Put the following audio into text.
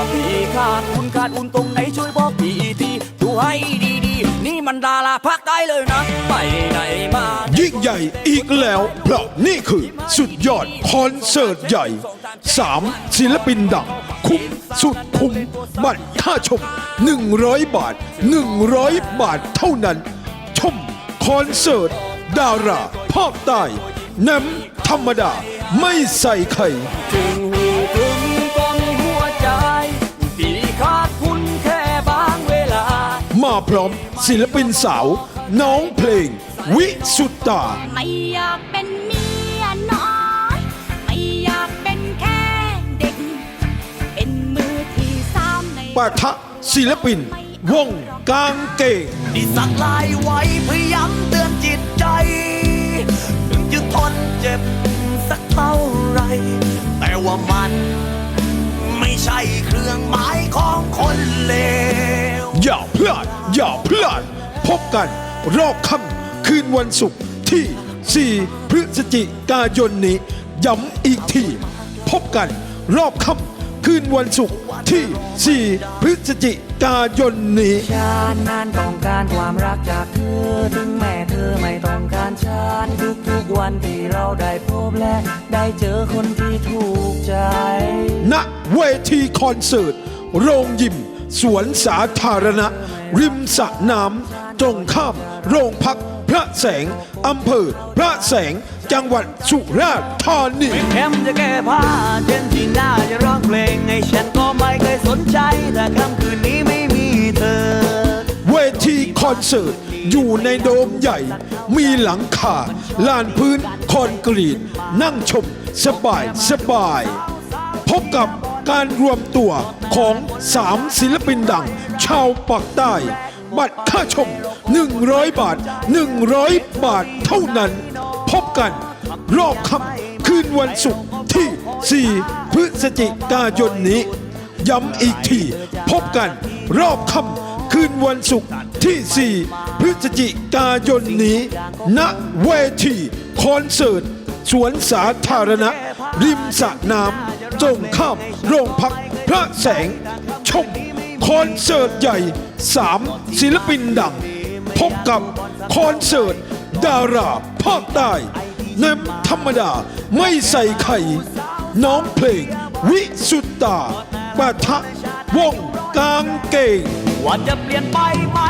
ว่าพี่ขาดคุณขาดอุ่นตรงไหนช่วยบอกพี่ทีดูให้ดีๆ นี่มันดาราภาคใต้เลยนะ ไปไหนมายิ่งใหญ่อีกแล้วเพราะนี่คือสุดยอดคอนเสิร์ตใหญ่ 3 ศิลปินดังคุ้มสุดคุ้มบัตรค่าชม 100 บาท 100 บาทเท่านั้น ชมคอนเสิร์ต ดาราภาคใต้น้ำธรรมดาไม่ใส่ไข่ มาพร้อมศิลปินสาว น้องเพลง วิสุตตา ไม่อยากเป็นเมียน้อย ไม่อยากเป็นแค่เด็ก เป็นมือที่สามในปะทะศิลปิน วงกางเกงที่สักลายไว้พยายามเตือนจิตใจ ถึงจะทนเจ็บสักเท่าไหรแต่ว่ามัน ไม่ใช่เครื่องหมายของคนเลว อย่าพลาด อย่าพลาด พบกัน รอบค่ำคืนวันศุกร์ที่ 4 พฤศจิกายนนี้ ย้ำอีกที พบกัน รอบค่ำคืนวันศุกร์ที่ 4 พฤศจิกายนนี้ ฉันนั้นต้องการความรักจากเธอ ถึงแม้เธอไม่ต้องการฉันทุกๆวันที่เราได้พบและได้เจอคนที่ถูกใจ ณเวทีคอนเสิร์ต โรงยิม สวนสาธารณะ ริมสระน้ำตรงข้ามโรงพักพระแสงอำเภอพระแสงจังหวัดสุราษฎร์ธานีแคมจะแก้ผ้าเจนจีน่าจะร้องเพลงให้ฉันก็ไม่เคยสนใจแต่ค่ำคืนนี้ไม่มีเธอ เวทีคอนเสิร์ตอยู่ในโดมใหญ่ มีหลังคาลานพื้นคอนกรีต นั่งชมสบายสบาย พบกับ การรวมตัวของสามศิลปินดัง ชาวปากใต้ บัตรค่าชม 100 บาท 100 บาทเท่านั้น พบกัน รอบค่ำคืนวันศุกร์ที่ 4 พฤศจิกายนนี้ ย้ำอีกที พบกันรอบค่ำคืนวันศุกร์ที่ 4 พฤศจิกายนนี้ ณเวทีคอนเสิร์ตสวนสาธารณะ ริมสระน้ำ ตรงข้ามโรงพักพระแสง ชมคอนเสิร์ตใหญ่ 3 ศิลปินดัง พบกับคอนเสิร์ต ดาราภาคใต้น้ำธรรมดาไม่ใส่ไข่ น้องเพลง วิสุตตาปะทะวงกางเกงว่าจะเปลี่ยนไปไหม